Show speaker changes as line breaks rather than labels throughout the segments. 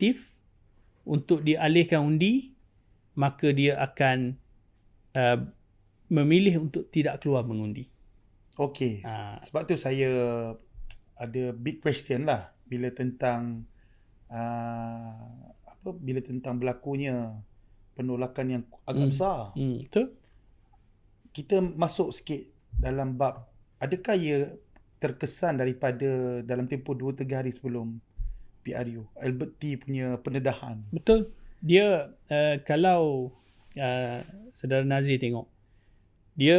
aktif untuk dialihkan undi maka dia akan uh, memilih untuk tidak keluar mengundi.
Okey.
Ha.
Sebab tu saya ada big question lah bila tentang uh, apa bila tentang berlakunya penolakan yang agak
Hmm.
besar.
Hmm, betul?
Kita masuk sikit dalam bab adakah ia terkesan daripada dalam tempoh 2 3 hari sebelum PRU Albert T punya pendedahan.
Betul. Dia uh, kalau uh, saudara Nazir tengok dia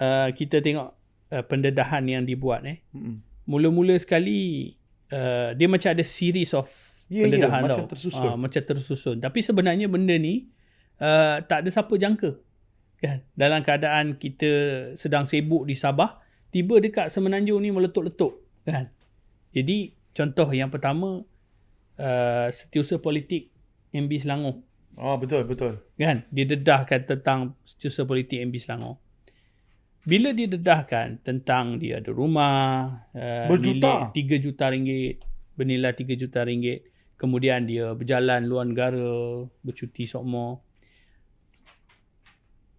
uh, kita tengok uh, pendedahan yang dibuat eh.
Hmm.
Mula-mula sekali uh, dia macam ada series of
Ya, ya,
pendedahan
macam
tau.
tersusun.
Ah, macam tersusun. Tapi sebenarnya benda ni uh, tak ada siapa jangka. Kan? Dalam keadaan kita sedang sibuk di Sabah, tiba dekat Semenanjung ni meletup-letup. Kan? Jadi contoh yang pertama uh, setiausaha politik MB Selangor.
Oh betul betul.
kan? Dia dedahkan tentang setiausaha politik MB Selangor. Bila dia dedahkan tentang dia ada rumah uh,
Berjuta.
milik 3 juta ringgit bernilai 3 juta ringgit kemudian dia berjalan luar negara bercuti sokmo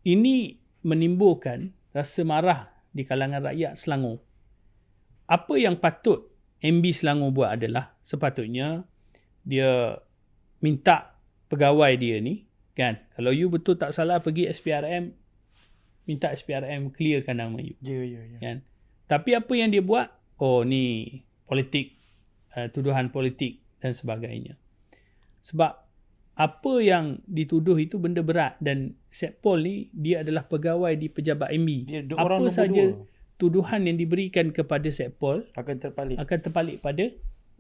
ini menimbulkan rasa marah di kalangan rakyat Selangor. Apa yang patut MB Selangor buat adalah sepatutnya dia minta pegawai dia ni kan? Kalau you betul tak salah pergi SPRM minta SPRM clearkan nama you.
Ya ya ya.
kan? Tapi apa yang dia buat? Oh ni politik uh, tuduhan politik dan sebagainya. Sebab apa yang dituduh itu benda berat dan Setpol ni dia adalah pegawai di pejabat MB
Dia dua
apa saja
dua
tuduhan yang diberikan kepada Setpol
akan terpalit.
akan terbalik pada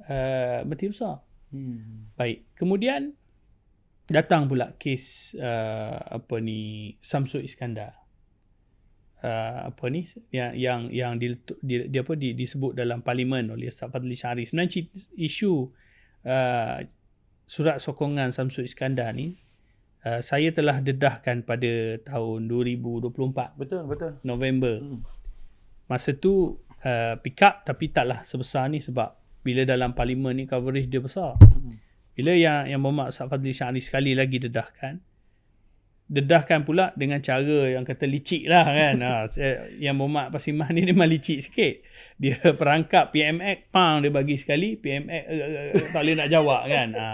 uh, Menteri Besar
Hmm.
Baik. Kemudian datang pula kes uh, apa ni Samsul Iskandar. Uh, apa ni yang yang yang di, di, di apa di, disebut dalam parlimen oleh Ustaz Fadli Syari. Sebenarnya isu uh, surat sokongan Samsul Iskandar ni uh, saya telah dedahkan pada tahun 2024
Betul betul.
November.
Hmm.
Masa tu uh, pick up tapi taklah sebesar ni sebab bila dalam parlimen ni coverage dia besar.
Hmm.
Bila yang yang Muhammad Ustaz Fadli Syari sekali lagi dedahkan dedahkan pula dengan cara yang kata licik lah kan. ha, yang Muhammad Pasimah ni memang licik sikit. Dia perangkap PMX, pang dia bagi sekali, PMX uh, uh, tak boleh nak jawab kan. Ha.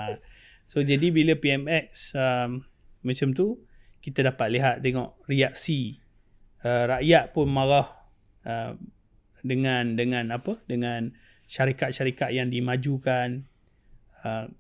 So jadi bila PMX um, macam tu, kita dapat lihat tengok reaksi uh, rakyat pun marah uh, dengan dengan apa? Dengan syarikat-syarikat yang dimajukan uh,